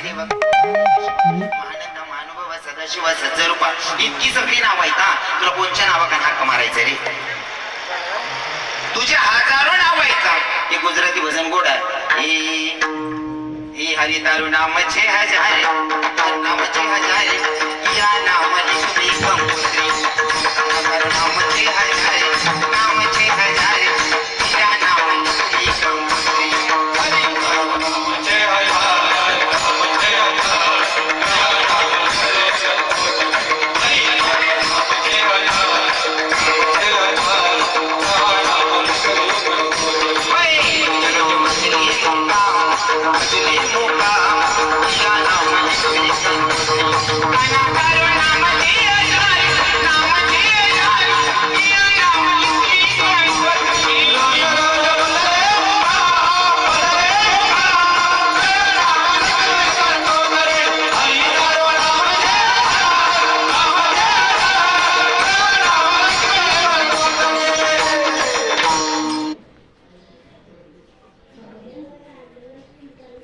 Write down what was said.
बघ महानंद महानुभव सदाशिव सज्जरूपा. इतकी सगळी नाव आहेत हा. तुला कोणच्या नावाका हाक मारायचं रे? तुझे हजारो नाव आहेत का हे गुजराती भजन गोड आहे. हे हे हरी तारू नामचे हजारे. Thank you.